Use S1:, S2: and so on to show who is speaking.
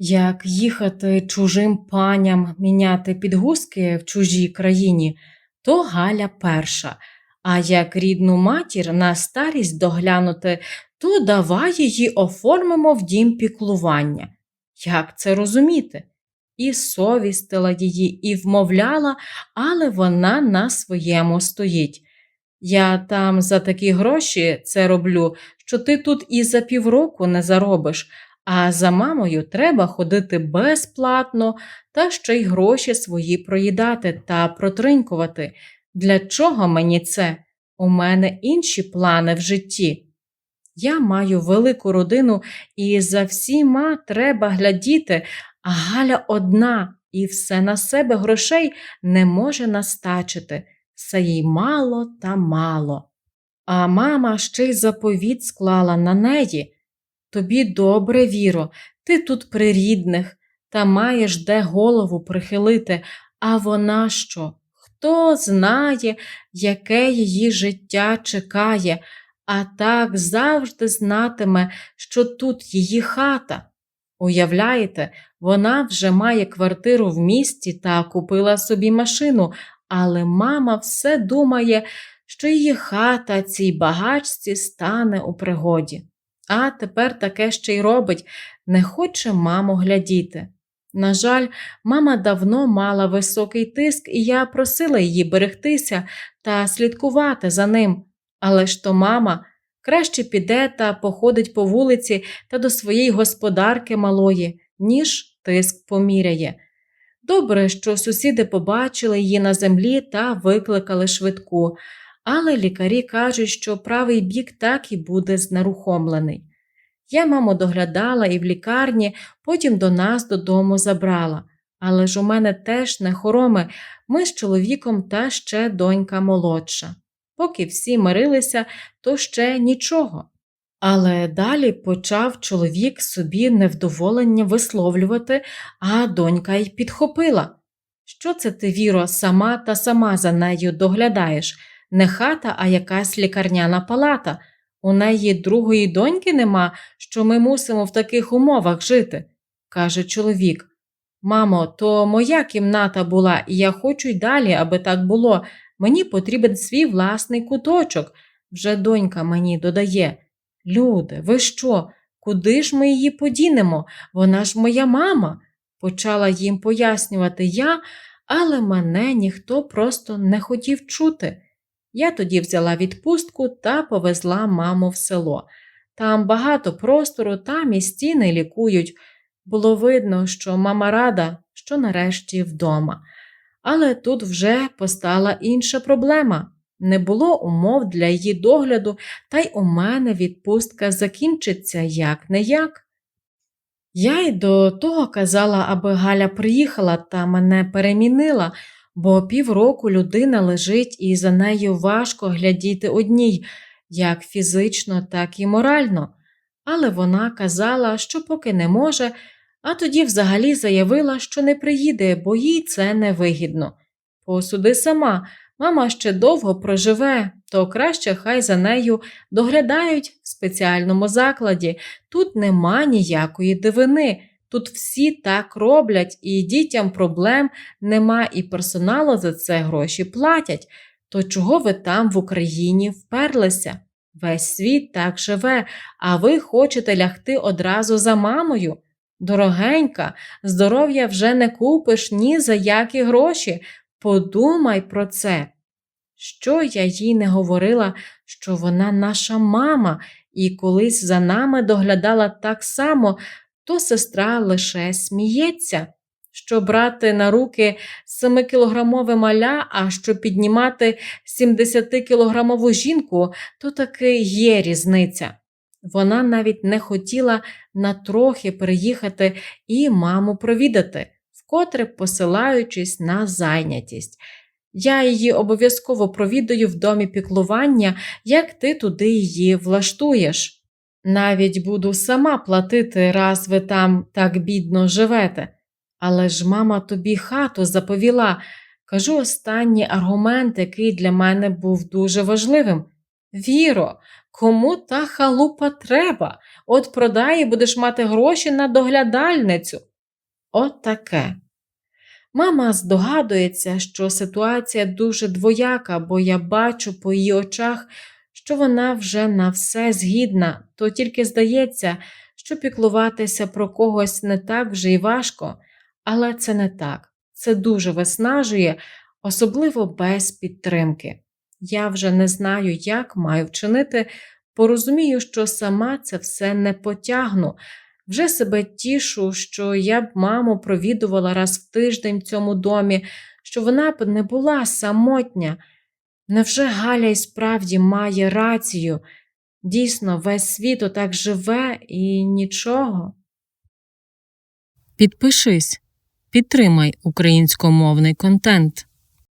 S1: Як їхати чужим паням міняти підгузки в чужій країні, то Галя перша. А як рідну матір на старість доглянути, то давай її оформимо в дім піклування. Як це розуміти? І совістила її, і вмовляла, але вона на своєму стоїть. Я там за такі гроші це роблю, що ти тут і за півроку не заробиш, а за мамою треба ходити безплатно та ще й гроші свої проїдати та протринькувати. Для чого мені це? У мене інші плани в житті. Я маю велику родину, і за всіма треба глядіти, а Галя одна і все на себе грошей не може настачити, все їй мало та мало. А мама ще й заповіт склала на неї. Тобі добре, Віро, ти тут при рідних, та маєш де голову прихилити, а вона що? Хто знає, яке її життя чекає, а так завжди знатиме, що тут її хата. Уявляєте, вона вже має квартиру в місті та купила собі машину, але мама все думає, що її хата цій багачці стане у пригоді. А тепер таке ще й робить, не хоче маму глядіти. На жаль, мама давно мала високий тиск, і я просила її берегтися та слідкувати за ним. Але ж то мама краще піде та походить по вулиці та до своєї господарки малої, ніж тиск поміряє. Добре, що сусіди побачили її на землі та викликали швидку, але лікарі кажуть, що правий бік так і буде знерухомлений. Я маму доглядала і в лікарні, потім до нас додому забрала. Але ж у мене теж не хороми, ми з чоловіком та ще донька молодша. Поки всі мирилися, то ще нічого. Але далі почав чоловік собі невдоволення висловлювати, а донька й підхопила. Що це ти, Віро, сама та сама за нею доглядаєш? Не хата, а якась лікарняна палата. У неї другої доньки нема, що ми мусимо в таких умовах жити, каже чоловік. Мамо, то моя кімната була, і я хочу й далі, аби так було. Мені потрібен свій власний куточок, вже донька мені додає. Люди, ви що? Куди ж ми її подінемо? Вона ж моя мама, почала їм пояснювати я, але мене ніхто просто не хотів чути. Я тоді взяла відпустку та повезла маму в село. Там багато простору, там і стіни лікують. Було видно, що мама рада, що нарешті вдома. Але тут вже постала інша проблема. Не було умов для її догляду, та й у мене відпустка закінчиться як не як. Я й до того казала, аби Галя приїхала та мене перемінила, бо півроку людина лежить і за нею важко глядіти одній, як фізично, так і морально. Але вона казала, що поки не може, а тоді взагалі заявила, що не приїде, бо їй це невигідно. Посуди сама, мама ще довго проживе, то краще хай за нею доглядають в спеціальному закладі. Тут нема ніякої дивини. Тут всі так роблять, і дітям проблем нема, і персоналу за це гроші платять. То чого ви там в Україні вперлися? Весь світ так живе, а ви хочете лягти одразу за мамою. Дорогенька, здоров'я вже не купиш ні за які гроші. Подумай про це. Що я їй не говорила, що вона наша мама, і колись за нами доглядала так само, то сестра лише сміється. Що брати на руки 7-кілограмове маля, а що піднімати 70-кілограмову жінку, то таки є різниця. Вона навіть не хотіла на трохи приїхати і маму провідати, вкотре посилаючись на зайнятість. Я її обов'язково провідаю в домі піклування, як ти туди її влаштуєш. Навіть буду сама платити, раз ви там так бідно живете. Але ж мама тобі хату заповіла. Кажу останній аргумент, який для мене був дуже важливим. Віро, кому та халупа треба? От продай і будеш мати гроші на доглядальницю. От таке. Мама здогадується, що ситуація дуже двояка, бо я бачу по її очах, що вона вже на все згідна, то тільки здається, що піклуватися про когось не так вже й важко, але це не так. Це дуже виснажує, особливо без підтримки. Я вже не знаю, як маю вчинити, порозумію, що сама це все не потягну. Вже себе тішу, що я б маму провідувала раз в тиждень в цьому домі, що вона б не була самотня. Невже Галя і справді має рацію? Дійсно, весь світ отак живе і нічого. Підпишись, підтримай українськомовний контент.